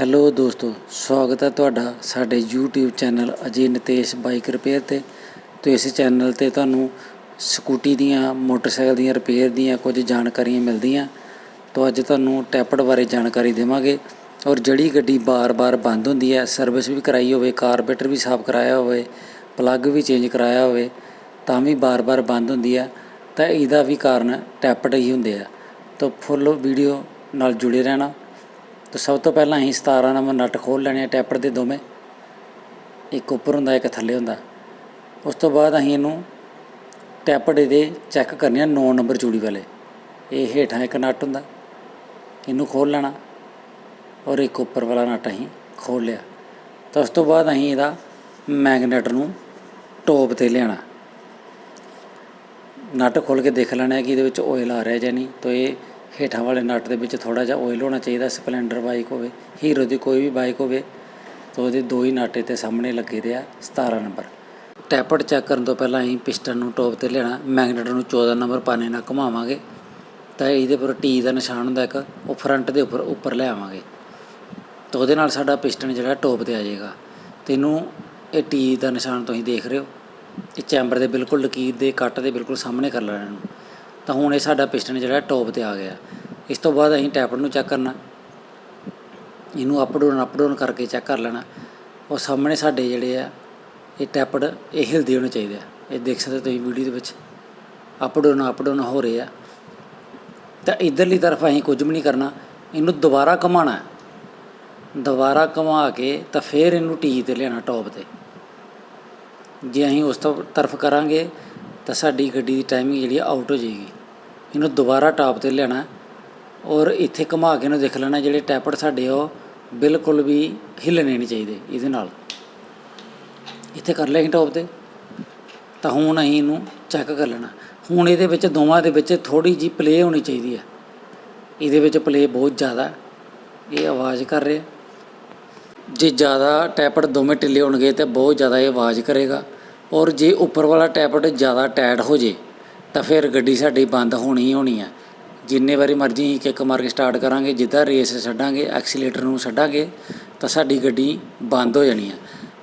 Hello ਦੋਸਤੋ, ਸਵਾਗਤ ਹੈ ਤੁਹਾਡਾ ਸਾਡੇ YouTube ਚੈਨਲ ਅਜੇ ਨਿਤੇਸ਼ ਬਾਈਕ ਰਿਪੇਅਰ ਤੇ। ਤੇ ਇਸ ਚੈਨਲ ਤੇ ਤੁਹਾਨੂੰ ਸਕੂਟੀ ਦੀਆਂ, ਮੋਟਰਸਾਈਕਲ ਦੀਆਂ, ਰਿਪੇਅਰ ਦੀਆਂ ਕੁਝ ਜਾਣਕਾਰੀਆਂ ਮਿਲਦੀਆਂ। ਤੋਂ ਅੱਜ ਤੁਹਾਨੂੰ ਟੈਪਡ ਬਾਰੇ ਜਾਣਕਾਰੀ ਦੇਵਾਂਗੇ। ਔਰ ਜਿਹੜੀ ਗੱਡੀ ਬਾਰ-ਬਾਰ ਬੰਦ ਹੁੰਦੀ ਹੈ, ਸਰਵਿਸ ਵੀ ਕਰਾਈ ਹੋਵੇ ਕਾਰਬੇਟਰ ਵੀ ਸਾਫ਼ ਕਰਾਇਆ ਹੋਵੇ, ਪਲੱਗ ਵੀ ਚੇਂਜ ਕਰਾਇਆ ਹੋਵੇ, ਤਾਂ ਵੀ ਬਾਰ-ਬਾਰ ਬੰਦ ਹੁੰਦੀ ਹੈ, ਤਾਂ ਇਹਦਾ ਵੀ ਕਾਰਨ ਟੈਪਡ ਹੀ ਹੁੰਦੇ ਆ। ਤਾਂ ਫੁੱਲ ਵੀਡੀਓ ਨਾਲ ਜੁੜੇ ਰਹਿਣਾ। ਤਾਂ ਸਭ ਤੋਂ ਪਹਿਲਾਂ ਅਸੀਂ 17 ਨੰਬਰ ਨਟ ਖੋਲ ਲੈਣੇ ਆ, ਟੈਪਰ ਦੇ ਦੋਵੇਂ। ਇੱਕ ਉੱਪਰ ਹੁੰਦਾ, ਇੱਕ ਥੱਲੇ ਹੁੰਦਾ। ਉਸ ਤੋਂ ਬਾਅਦ ਅਸੀਂ ਇਹਨੂੰ ਟੈਪੜ ਦੇ ਚੈੱਕ ਕਰਨੇ ਆ 9 ਨੰਬਰ ਚੂੜੀ ਵਾਲੇ। ਇਹ ਹੇਠਾਂ ਇੱਕ ਨਟ ਹੁੰਦਾ। ਇਹਨੂੰ ਖੋਲ ਲੈਣਾ ਔਰ ਇੱਕ ਉੱਪਰ ਵਾਲਾ ਨਟ ਅਸੀਂ ਖੋਲ ਲਿਆ। ਤਾਂ ਉਸ ਤੋਂ ਬਾਅਦ ਅਸੀਂ ਇਹਦਾ ਮੈਗਨੇਟ ਨੂੰ ਟੋਪ ਤੇ ਲਿਆਣਾ ਨਟ ਖੋਲ ਕੇ ਦੇਖ ਲੈਣਾ ਕਿ ਇਹਦੇ ਵਿੱਚ ਆਇਲ ਆ ਰਿਹਾ ਜਾਂ ਨਹੀਂ। ਤਾਂ ਇਹ ਹੇਠਾਂ ਵਾਲੇ ਨਟ ਦੇ ਵਿੱਚ ਥੋੜ੍ਹਾ ਜਿਹਾ ਆਇਲ ਹੋਣਾ ਚਾਹੀਦਾ ਸਪਲੈਂਡਰ ਬਾਈਕ ਹੋਵੇ ਹੀਰੋ ਦੀ ਕੋਈ ਵੀ ਬਾਈਕ ਹੋਵੇ, ਤਾਂ ਉਹਦੇ ਦੋ ਹੀ ਨਾਟੇ ਤੇ ਸਾਹਮਣੇ ਲੱਗੇ ਦੇ ਆ 17 ਨੰਬਰ ਟੈਪਟ ਚੈੱਕ ਕਰਨ ਤੋਂ ਪਹਿਲਾਂ ਅਸੀਂ ਪਿਸਟਨ ਨੂੰ ਟੋਪ ਤੇ ਲੈਣਾ ਮੈਗਨੇਟ ਨੂੰ 14 ਨੰਬਰ ਪਾਣੇ ਨਾਲ ਘੁਮਾਵਾਂਗੇ, ਤਾਂ ਇਹਦੇ ਪਰ ਟੀ ਦਾ ਨਿਸ਼ਾਨ ਹੁੰਦਾ ਇੱਕ, ਉਹ ਫਰੰਟ ਦੇ ਉੱਪਰ ਉੱਪਰ ਲੈ ਆਵਾਂਗੇ। ਤਾਂ ਉਹਦੇ ਨਾਲ ਸਾਡਾ ਪਿਸਟਨ ਜਿਹੜਾ ਟੋਪ ਤੇ ਆ ਜਾਏਗਾ। ਤੇ ਇਹਨੂੰ ਇਹ ਟੀ ਦਾ ਨਿਸ਼ਾਨ ਤੁਸੀਂ ਦੇਖ ਰਹੇ ਹੋ, ਇਹ ਚੈਂਬਰ ਦੇ ਬਿਲਕੁਲ ਲਕੀਰ ਦੇ, ਕੱਟ ਦੇ ਬਿਲਕੁਲ ਸਾਹਮਣੇ ਕਰ ਲੈਣਾ ਇਹਨੂੰ। ਤਾਂ ਹੁਣ ਇਹ ਸਾਡਾ ਪਿਸਟਨ ਜਿਹੜਾ ਟੋਪ ਤੇ ਆ ਗਿਆ। ਇਸ ਤੋਂ ਬਾਅਦ ਅਸੀਂ ਟੈਪਡ ਨੂੰ ਚੈੱਕ ਕਰਨਾ। ਇਹਨੂੰ ਅਪ ਡਾਊਨ ਅਪ ਡਾਊਨ ਕਰਕੇ ਚੈੱਕ ਕਰ ਲੈਣਾ। ਉਹ ਸਾਹਮਣੇ ਸਾਡੇ ਜਿਹੜੇ ਆ, ਇਹ ਟੈਪਡ ਇਹ ਹਿਲਦੇ ਹੋਣੇ ਚਾਹੀਦੇ ਆ। ਇਹ ਦੇਖ ਸਕਦੇ ਤੁਸੀਂ ਵੀਡੀਓ ਦੇ ਵਿੱਚ। ਅਪ ਡਾਊਨ ਅਪ ਡਾਊਨ ਹੋ ਰਹੇ ਆ। ਤਾਂ ਇਧਰਲੀ ਤਰਫ ਅਸੀਂ ਕੁਝ ਵੀ ਨਹੀਂ ਕਰਨਾ। ਇਹਨੂੰ ਦੁਬਾਰਾ ਘੁਮਾਉਣਾ ਦੁਬਾਰਾ ਘੁਮਾ ਕੇ ਤਾਂ ਫਿਰ ਇਹਨੂੰ ਟੀ ਤੇ ਲਿਆਣਾ ਟੌਪ ਤੇ। ਜੇ ਅਸੀਂ ਉਸ ਤੋਂ ਤਰਫ ਕਰਾਂਗੇ, ਤਾਂ ਸਾਡੀ ਗੱਡੀ ਦੀ ਟਾਈਮਿੰਗ ਜਿਹੜੀ ਆਊਟ ਹੋ ਜਾਏਗੀ। ਇਹਨੂੰ ਦੁਬਾਰਾ ਟਾਪ ਤੇ ਲਿਆਣਾ ਔਰ ਇੱਥੇ ਘੁਮਾ ਕੇ ਇਹਨੂੰ ਦੇਖ ਲੈਣਾ ਜਿਹੜੇ ਟੈਪੜ ਸਾਡੇ ਉਹ ਬਿਲਕੁਲ ਵੀ ਹਿੱਲਣੇ ਨਹੀਂ ਚਾਹੀਦੇ ਇਹਦੇ ਨਾਲ। ਇੱਥੇ ਕਰ ਲਿਆ ਅਸੀਂ ਟੌਪ ਤੇ। ਤਾਂ ਹੁਣ ਅਸੀਂ ਇਹਨੂੰ ਚੈੱਕ ਕਰ ਲੈਣਾ। ਹੁਣ ਇਹਦੇ ਵਿੱਚ ਦੋਵਾਂ ਦੇ ਵਿੱਚ ਥੋੜੀ ਜੀ ਪਲੇ ਹੋਣੀ ਚਾਹੀਦੀ ਹੈ। ਇਹਦੇ ਵਿੱਚ ਪਲੇ ਬਹੁਤ ਜ਼ਿਆਦਾ ਇਹ ਆਵਾਜ਼ ਕਰ ਰਿਹਾ। ਜੇ ਜ਼ਿਆਦਾ ਟੈਪਡ ਦੋਵੇਂ ਢਿੱਲੇ ਹੋਣਗੇ ਤਾਂ ਬਹੁਤ ਜ਼ਿਆਦਾ ਇਹ ਆਵਾਜ਼ ਕਰੇਗਾ। ਔਰ ਜੇ ਉੱਪਰ ਵਾਲਾ ਟੈਪਡ ਜ਼ਿਆਦਾ ਟਾਈਟ ਹੋ ਜੇ ਤਾਂ ਫਿਰ ਗੱਡੀ ਸਾਡੀ ਬੰਦ ਹੋਣੀ ਹੋਣੀ ਹੈ ਜਿੰਨੇ ਵਾਰੀ ਮਰਜ਼ੀ ਅਸੀਂ ਕਿੱਕ ਮਾਰ ਕੇ ਸਟਾਰਟ ਕਰਾਂਗੇ, ਜਿੱਦਾਂ ਰੇਸ ਛੱਡਾਂਗੇ ਐਕਸੀਲੇਟਰ ਨੂੰ ਛੱਡਾਂਗੇ, ਤਾਂ ਸਾਡੀ ਗੱਡੀ ਬੰਦ ਹੋ ਜਾਣੀ ਹੈ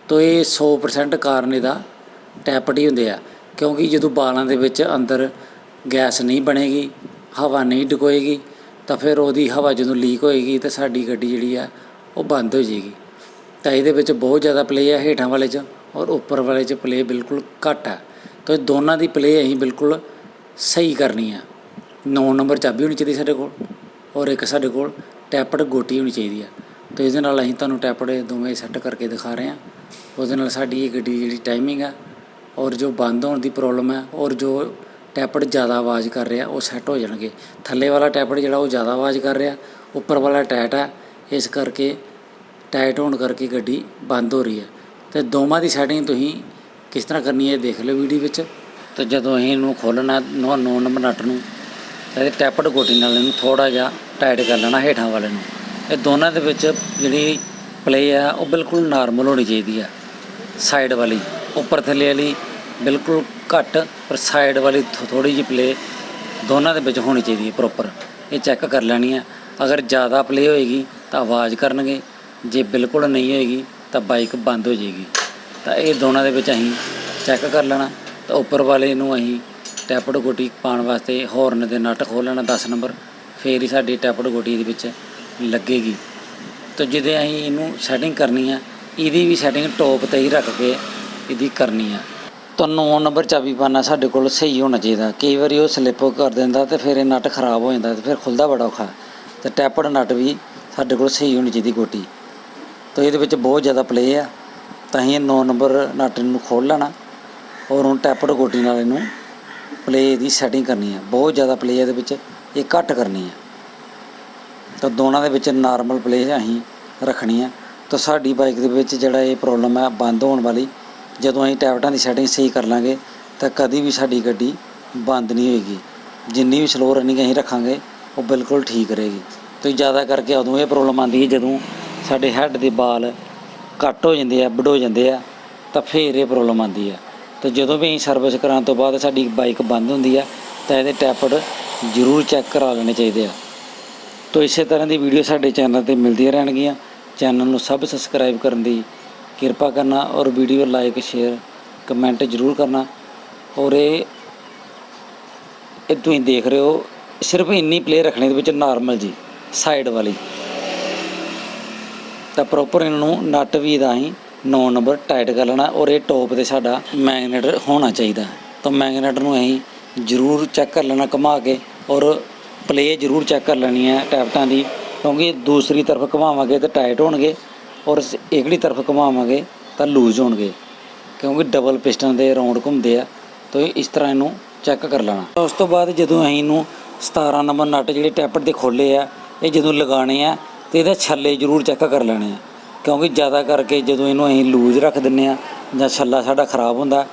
ਤੋ ਇਹ 100% ਕਾਰਨ ਇਹਦਾ ਟੈਪਡ ਹੀ ਹੁੰਦੇ ਆ। ਕਿਉਂਕਿ ਜਦੋਂ ਬਾਲਾਂ ਦੇ ਵਿੱਚ ਅੰਦਰ ਗੈਸ ਨਹੀਂ ਬਣੇਗੀ, ਹਵਾ ਨਹੀਂ ਡਕੋਏਗੀ, ਤਾਂ ਫਿਰ ਉਹਦੀ ਹਵਾ ਜਦੋਂ ਲੀਕ ਹੋਏਗੀ, ਤਾਂ ਸਾਡੀ ਗੱਡੀ ਜਿਹੜੀ ਆ, ਉਹ ਬੰਦ ਹੋ ਜਾਏਗੀ। ਤਾਂ ਇਹਦੇ ਵਿੱਚ ਬਹੁਤ ਜ਼ਿਆਦਾ ਪਲੇ ਹੈ ਹੇਠਾਂ ਵਾਲੇ 'ਚ ਔਰ ਉੱਪਰ ਵਾਲੇ 'ਚ ਪਲੇ ਬਿਲਕੁਲ ਘੱਟ ਹੈ ਤਾਂ ਇਹ ਦੋਨਾਂ ਦੀ ਪਲੇ ਅਸੀਂ ਬਿਲਕੁਲ ਸਹੀ ਕਰਨੀ ਆ। 9 ਨੰਬਰ ਚਾਬੀ ਹੋਣੀ ਚਾਹੀਦੀ ਸਾਡੇ ਕੋਲ ਔਰ ਇੱਕ ਸਾਡੇ ਕੋਲ ਟੈਪਡ ਗੋਟੀ ਹੋਣੀ ਚਾਹੀਦੀ ਆ। ਤਾਂ ਇਹਦੇ ਨਾਲ ਅਸੀਂ ਤੁਹਾਨੂੰ ਟੈਪਡ ਦੋਵੇਂ ਸੈੱਟ ਕਰਕੇ ਦਿਖਾ ਰਹੇ ਹਾਂ ਉਹਦੇ ਨਾਲ ਸਾਡੀ ਇਹ ਗੱਡੀ ਦੀ ਜਿਹੜੀ ਟਾਈਮਿੰਗ ਆ ਔਰ ਜੋ ਬੰਦ ਹੋਣ ਦੀ ਪ੍ਰੋਬਲਮ ਹੈ ਔਰ ਜੋ ਟੈਪਡ ਜ਼ਿਆਦਾ ਆਵਾਜ਼ ਕਰ ਰਿਹਾ ਉਹ ਸੈੱਟ ਹੋ ਜਾਣਗੇ। ਥੱਲੇ ਵਾਲਾ ਟੈਪਡ ਜਿਹੜਾ ਉਹ ਜ਼ਿਆਦਾ ਆਵਾਜ਼ ਕਰ ਰਿਹਾ, ਉੱਪਰ ਵਾਲਾ ਟਾਈਟ ਹੈ ਇਸ ਕਰਕੇ ਟਾਈਟ ਹੋਣ ਕਰਕੇ ਗੱਡੀ ਬੰਦ ਹੋ ਰਹੀ ਹੈ ਤੇ ਦੋਵਾਂ ਦੀ ਸੈਟਿੰਗ ਤੁਸੀਂ ਕਿਸ ਤਰ੍ਹਾਂ ਕਰਨੀ ਹੈ ਦੇਖ ਲਿਓ ਵੀਡੀਓ ਵਿੱਚ। ਤੇ ਜਦੋਂ ਅਸੀਂ ਇਹਨੂੰ ਖੋਲ੍ਹਣਾ 9 ਨੰਬਰ ਨਟ ਨੂੰ, ਤਾਂ ਇਹ ਟੈਪਡ ਗੋਟੀ ਨਾਲ ਇਹਨੂੰ ਥੋੜਾ ਜਿਹਾ ਟਾਈਟ ਕਰ ਲੈਣਾ ਹੇਠਾਂ ਵਾਲੇ ਨੂੰ। ਇਹ ਦੋਨਾਂ ਦੇ ਵਿੱਚ ਜਿਹੜੀ ਪਲੇ ਆ, ਉਹ ਬਿਲਕੁਲ ਨਾਰਮਲ ਹੋਣੀ ਚਾਹੀਦੀ ਆ ਸਾਈਡ ਵਾਲੀ। ਉੱਪਰ ਥੱਲੇ ਵਾਲੀ ਬਿਲਕੁਲ ਘੱਟ, ਪਰ ਸਾਈਡ ਵਾਲੀ ਥੋੜੀ ਜਿਹੀ ਪਲੇ ਦੋਨਾਂ ਦੇ ਵਿੱਚ ਹੋਣੀ ਚਾਹੀਦੀ ਹੈ ਪ੍ਰੋਪਰ ਇਹ ਚੈੱਕ ਕਰ ਲੈਣੀ ਹੈ ਅਗਰ ਜ਼ਿਆਦਾ ਪਲੇ ਹੋਏਗੀ, ਤਾਂ ਆਵਾਜ਼ ਕਰਨਗੇ। ਜੇ ਬਿਲਕੁਲ ਨਹੀਂ ਹੋਏਗੀ, ਤਾਂ ਬਾਈਕ ਬੰਦ ਹੋ ਜਾਏਗੀ। ਤਾਂ ਇਹ ਦੋਨਾਂ ਦੇ ਵਿੱਚ ਅਸੀਂ ਚੈੱਕ ਕਰ ਲੈਣਾ। ਤਾਂ ਉੱਪਰ ਵਾਲੇ ਨੂੰ ਅਸੀਂ ਟੈਪਡ ਗੋਟੀ ਪਾਉਣ ਵਾਸਤੇ ਹੌਰਨ ਦੇ ਨਟ ਖੋਲ ਲੈਣਾ 10 ਨੰਬਰ ਫੇਰ ਹੀ ਸਾਡੀ ਟੈਪਡ ਗੋਟੀ ਦੇ ਵਿੱਚ ਲੱਗੇਗੀ। ਤਾਂ ਜਿਹਦੇ ਅਸੀਂ ਇਹਨੂੰ ਸੈਟਿੰਗ ਕਰਨੀ ਆ, ਇਹਦੀ ਵੀ ਸੈਟਿੰਗ ਟੌਪ ਤੇ ਹੀ ਰੱਖ ਕੇ ਇਹਦੀ ਕਰਨੀ ਆ। ਤਾਂ 9 ਨੰਬਰ ਚਾਬੀ ਪਾਣਾ ਸਾਡੇ ਕੋਲ ਸਹੀ ਹੋਣਾ ਚਾਹੀਦਾ। ਕਈ ਵਾਰੀ ਉਹ ਸਲਿੱਪ ਕਰ ਦਿੰਦਾ ਤੇ ਫਿਰ ਇਹ ਨਟ ਖਰਾਬ ਹੋ ਜਾਂਦਾ ਤੇ ਫਿਰ ਖੁੱਲਦਾ ਬੜਾ ਔਖਾ। ਤੇ ਟੈਪਡ ਨਟ ਵੀ ਸਾਡੇ ਕੋਲ ਸਹੀ ਹੋਣੀ ਚਾਹੀਦੀ ਗੋਟੀ। ਤਾਂ ਇਹਦੇ ਵਿੱਚ ਬਹੁਤ ਜ਼ਿਆਦਾ ਪਲੇ ਆ। ਤਾਂ ਅਸੀਂ 9 ਨੰਬਰ ਨਟ ਨੂੰ ਖੋਲ ਲੈਣਾ। ਔਰ ਹੁਣ ਟੈਪਡ ਗੋਟੀ ਨਾਲ ਇਹਨੂੰ ਪਲੇ ਦੀ ਸੈਟਿੰਗ ਕਰਨੀ ਹੈ ਬਹੁਤ ਜ਼ਿਆਦਾ ਪਲੇ ਇਹਦੇ ਵਿੱਚ, ਇਹ ਘੱਟ ਕਰਨੀ ਹੈ ਤਾਂ ਦੋਨਾਂ ਦੇ ਵਿੱਚ ਨਾਰਮਲ ਪਲੇ ਅਸੀਂ ਰੱਖਣੀ ਹੈ ਤਾਂ ਸਾਡੀ ਬਾਈਕ ਦੇ ਵਿੱਚ ਜਿਹੜਾ ਇਹ ਪ੍ਰੋਬਲਮ ਹੈ ਬੰਦ ਹੋਣ ਵਾਲੀ, ਜਦੋਂ ਅਸੀਂ ਟੈਪਟਾਂ ਦੀ ਸੈਟਿੰਗ ਸਹੀ ਕਰ ਲਾਂਗੇ, ਤਾਂ ਕਦੀ ਵੀ ਸਾਡੀ ਗੱਡੀ ਬੰਦ ਨਹੀਂ ਹੋਏਗੀ। ਜਿੰਨੀ ਵੀ ਸਲੋ ਰਨਿੰਗ ਅਸੀਂ ਰੱਖਾਂਗੇ, ਉਹ ਬਿਲਕੁਲ ਠੀਕ ਰਹੇਗੀ। ਤੇ ਜ਼ਿਆਦਾ ਕਰਕੇ ਉਦੋਂ ਇਹ ਪ੍ਰੋਬਲਮ ਆਉਂਦੀ ਹੈ ਜਦੋਂ ਸਾਡੇ ਹੈੱਡ ਦੇ ਬਾਲ ਕੱਟ ਹੋ ਜਾਂਦੇ ਆ ਵੱਡ ਹੋ ਜਾਂਦੇ ਆ, ਤਾਂ ਫੇਰ ਇਹ ਪ੍ਰੋਬਲਮ ਆਉਂਦੀ ਆ। ਤੇ ਜਦੋਂ ਵੀ ਅਸੀਂ ਸਰਵਿਸ ਕਰਾਉਣ ਤੋਂ ਬਾਅਦ ਸਾਡੀ ਬਾਈਕ ਬੰਦ ਹੁੰਦੀ ਆ, ਤਾਂ ਇਹਦੇ ਟੈਪਡ ਜ਼ਰੂਰ ਚੈੱਕ ਕਰਾ ਲੈਣੇ ਚਾਹੀਦੇ ਆ। ਤੋ ਇਸੇ ਤਰ੍ਹਾਂ ਦੀ ਵੀਡੀਓ ਸਾਡੇ ਚੈਨਲ ਤੇ ਮਿਲਦੀਆਂ ਰਹਿਣਗੀਆਂ। ਚੈਨਲ ਨੂੰ ਸਭ ਸਬਸਕ੍ਰਾਈਬ ਕਰਨ ਦੀ ਕਿਰਪਾ ਕਰਨਾ ਔਰ ਵੀਡੀਓ ਲਾਈਕ ਸ਼ੇਅਰ ਕਮੈਂਟ ਜ਼ਰੂਰ ਕਰਨਾ। ਔਰ ਇਹ ਇਹ ਤੁਸੀਂ ਦੇਖ ਰਹੇ ਹੋ, ਸਿਰਫ ਇੰਨੀ ਪਲੇ ਰੱਖਣੇ ਦੇ ਵਿੱਚ ਨਾਰਮਲ ਜੀ ਸਾਈਡ ਵਾਲੀ। ਤਾਂ ਪ੍ਰੋਪਰ ਇਹਨਾਂ ਨੂੰ ਨਟ ਵੀ ਦਾ ਹੀ 9 ਨੰਬਰ ਟਾਈਟ ਕਰ ਲੈਣਾ ਔਰ ਇਹ ਟੌਪ ਤੇ ਸਾਡਾ ਮੈਗਨੇਟ ਹੋਣਾ ਚਾਹੀਦਾ। ਤਾਂ ਮੈਗਨੇਟ ਨੂੰ ਅਸੀਂ ਜ਼ਰੂਰ ਚੈੱਕ ਕਰ ਲੈਣਾ ਘੁਮਾ ਕੇ ਔਰ ਪਲੇ ਜ਼ਰੂਰ ਚੈੱਕ ਕਰ ਲੈਣੀ ਹੈ ਟੈਪਟਾਂ ਦੀ, ਕਿਉਂਕਿ ਦੂਸਰੀ ਤਰਫ ਘੁਮਾਵਾਂਗੇ ਤਾਂ ਟਾਈਟ ਹੋਣਗੇ ਔਰ ਸ- ਇਕੜੀ ਤਰਫ ਘੁਮਾਵਾਂਗੇ ਤਾਂ ਲੂਜ਼ ਹੋਣਗੇ, ਕਿਉਂਕਿ ਡਬਲ ਪਿਸਟਨ ਦੇ ਰਾਉਂਡ ਘੁੰਮਦੇ ਆ। ਤਾਂ ਇਸ ਤਰ੍ਹਾਂ ਇਹਨੂੰ ਚੈੱਕ ਕਰ ਲੈਣਾ। ਉਸ ਤੋਂ ਬਾਅਦ ਜਦੋਂ ਅਸੀਂ ਇਹਨੂੰ 17 ਨੰਬਰ ਨਟ ਜਿਹੜੇ ਟੈਪਟ ਦੇ ਖੋਲੇ ਆ, ਇਹ ਜਦੋਂ ਲਗਾਣੇ ਆ ਤੇ ਇਹਦੇ ਛੱਲੇ ਜ਼ਰੂਰ ਚੈੱਕ ਕਰ ਲੈਣੇ ਆ। ਕਿਉਂਕਿ ਜ਼ਿਆਦਾ ਕਰਕੇ ਜਦੋਂ ਇਹਨੂੰ ਅਸੀਂ ਲੂਜ਼ ਰੱਖ ਦਿੰਨੇ ਆ ਜਾਂ ਛੱਲਾ ਸਾਡਾ ਖਰਾਬ ਹੁੰਦਾ,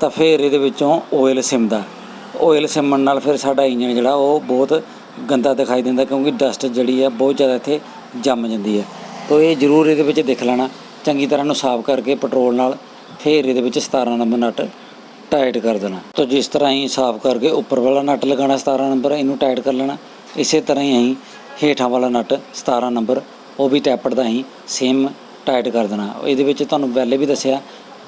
ਤਾਂ ਫਿਰ ਇਹਦੇ ਵਿੱਚੋਂ ਆਇਲ ਸਿਮਦਾ। ਆਇਲ ਸਿਮਣ ਨਾਲ ਫਿਰ ਸਾਡਾ ਇੰਜਨ ਜਿਹੜਾ ਉਹ ਬਹੁਤ ਗੰਦਾ ਦਿਖਾਈ ਦਿੰਦਾ ਕਿਉਂਕਿ ਡਸਟ ਜਿਹੜੀ ਆ ਬਹੁਤ ਜ਼ਿਆਦਾ ਇੱਥੇ ਜੰਮ ਜਾਂਦੀ ਹੈ ਤਾਂ ਇਹ ਜ਼ਰੂਰ ਇਹਦੇ ਵਿੱਚ ਦੇਖ ਲੈਣਾ। ਚੰਗੀ ਤਰ੍ਹਾਂ ਨੂੰ ਸਾਫ਼ ਕਰਕੇ ਪੈਟਰੋਲ ਨਾਲ ਫਿਰ ਇਹਦੇ ਵਿੱਚ 17 ਨੰਬਰ ਨਟ ਟਾਈਟ ਕਰ ਦੇਣਾ। ਤਾਂ ਜਿਸ ਤਰ੍ਹਾਂ ਹੀ ਸਾਫ਼ ਕਰਕੇ ਉੱਪਰ ਵਾਲਾ ਨਟ ਲਗਾਉਣਾ 17 ਨੰਬਰ, ਇਹਨੂੰ ਟਾਈਟ ਕਰ ਲੈਣਾ। ਇਸੇ ਤਰ੍ਹਾਂ ਹੀ ਅਸੀਂ ਹੇਠਾਂ ਵਾਲਾ ਨਟ 17 ਨੰਬਰ ਉਹ ਵੀ ਟੈਪੜ ਦਾ ਹੀ ਸੇਮ ਟਾਈਟ ਕਰ ਦੇਣਾ। ਇਹਦੇ ਵਿੱਚ ਤੁਹਾਨੂੰ ਪਹਿਲੇ ਵੀ ਦੱਸਿਆ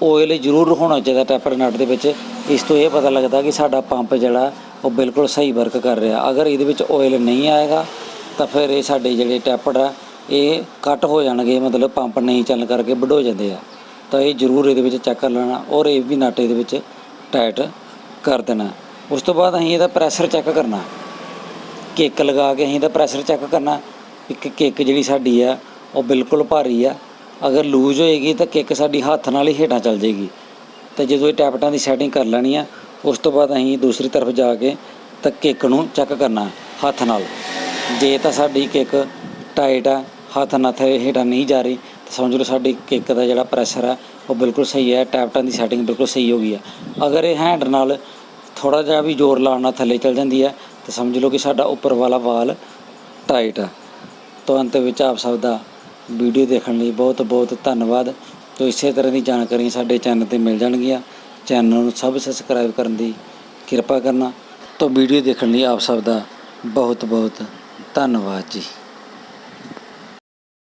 ਆਇਲ ਜ਼ਰੂਰ ਹੋਣਾ ਚਾਹੀਦਾ ਟੈਪੜ ਨਟ ਦੇ ਵਿੱਚ। ਇਸ ਤੋਂ ਇਹ ਪਤਾ ਲੱਗਦਾ ਕਿ ਸਾਡਾ ਪੰਪ ਜਿਹੜਾ, ਉਹ ਬਿਲਕੁਲ ਸਹੀ ਵਰਕ ਕਰ ਰਿਹਾ। ਅਗਰ ਇਹਦੇ ਵਿੱਚ ਆਇਲ ਨਹੀਂ ਆਏਗਾ, ਤਾਂ ਫਿਰ ਇਹ ਸਾਡੇ ਜਿਹੜੇ ਟੈਪੜ ਆ, ਇਹ ਕੱਟ ਹੋ ਜਾਣਗੇ। ਮਤਲਬ ਪੰਪ ਨਹੀਂ ਚੱਲਣ ਕਰਕੇ ਵੱਢੋ ਜਾਂਦੇ ਆ। ਤਾਂ ਇਹ ਜ਼ਰੂਰ ਇਹਦੇ ਵਿੱਚ ਚੈੱਕ ਕਰ ਲੈਣਾ ਔਰ ਇਹ ਵੀ ਨਟ ਇਹਦੇ ਵਿੱਚ ਟਾਈਟ ਕਰ ਦੇਣਾ। ਉਸ ਤੋਂ ਬਾਅਦ ਅਸੀਂ ਇਹਦਾ ਪ੍ਰੈਸ਼ਰ ਚੈੱਕ ਕਰਨਾ। ਕਿੱਕ ਲਗਾ ਕੇ ਅਸੀਂ ਇਹਦਾ ਪ੍ਰੈਸ਼ਰ ਚੈੱਕ ਕਰਨਾ। ਇੱਕ ਕਿੱਕ ਜਿਹੜੀ ਸਾਡੀ ਆ, ਉਹ ਬਿਲਕੁਲ ਭਾਰੀ ਆ। ਅਗਰ ਲੂਜ਼ ਹੋਏਗੀ ਤਾਂ ਕਿੱਕ ਸਾਡੀ ਹੱਥ ਨਾਲ ਹੀ ਹੇਠਾਂ ਚੱਲ ਜਾਏਗੀ। ਤੇ ਜਦੋਂ ਇਹ ਟੈਪਟਾਂ ਦੀ ਸੈਟਿੰਗ ਕਰ ਲੈਣੀ ਆ, ਉਸ ਤੋਂ ਬਾਅਦ ਅਸੀਂ ਦੂਸਰੀ ਤਰਫ ਜਾ ਕੇ ਤਾਂ ਕਿੱਕ ਨੂੰ ਚੈੱਕ ਕਰਨਾ ਹੱਥ ਨਾਲ। ਜੇ ਤਾਂ ਸਾਡੀ ਕਿੱਕ ਟਾਈਟ ਆ, ਹੱਥ ਨਾਲ ਥੱਲੇ ਹੇਠਾਂ ਨਹੀਂ ਜਾ ਰਹੀ, ਤਾਂ ਸਮਝ ਲਓ ਸਾਡੀ ਕਿੱਕ ਦਾ ਜਿਹੜਾ ਪ੍ਰੈਸ਼ਰ ਆ, ਉਹ ਬਿਲਕੁਲ ਸਹੀ ਹੈ ਟੈਪਟਾਂ ਦੀ ਸੈਟਿੰਗ ਬਿਲਕੁਲ ਸਹੀ ਹੋ ਗਈ ਆ। ਅਗਰ ਇਹ ਹੈਂਡ ਨਾਲ ਥੋੜਾ ਜਿਹਾ ਵੀ ਜ਼ੋਰ ਲਾਉਣ ਨਾਲ ਥੱਲੇ ਚਲ ਜਾਂਦੀ ਹੈ ਤਾਂ ਸਮਝ ਲਓ ਕਿ ਸਾਡਾ ਉੱਪਰ ਵਾਲਾ ਵਾਲ ਟਾਈਟ ਆ। ਤਾਂ ਅੰਤ ਵਿੱਚ ਆਪ ਸਭ ਦਾ ਵੀਡੀਓ ਦੇਖਣ ਲਈ ਬਹੁਤ ਬਹੁਤ ਧੰਨਵਾਦ। ਤੋ ਇਸੇ ਤਰ੍ਹਾਂ ਦੀ ਜਾਣਕਾਰੀਆਂ ਸਾਡੇ ਚੈਨਲ ਤੇ ਮਿਲ ਜਾਣਗੀਆਂ। ਚੈਨਲ ਨੂੰ ਸਭ ਸਬਸਕ੍ਰਾਈਬ ਕਰਨ ਦੀ ਕਿਰਪਾ ਕਰਨਾ। ਤੋ ਵੀਡੀਓ ਦੇਖਣ ਲਈ ਆਪ ਸਭ ਦਾ ਬਹੁਤ ਬਹੁਤ ਧੰਨਵਾਦ ਜੀ।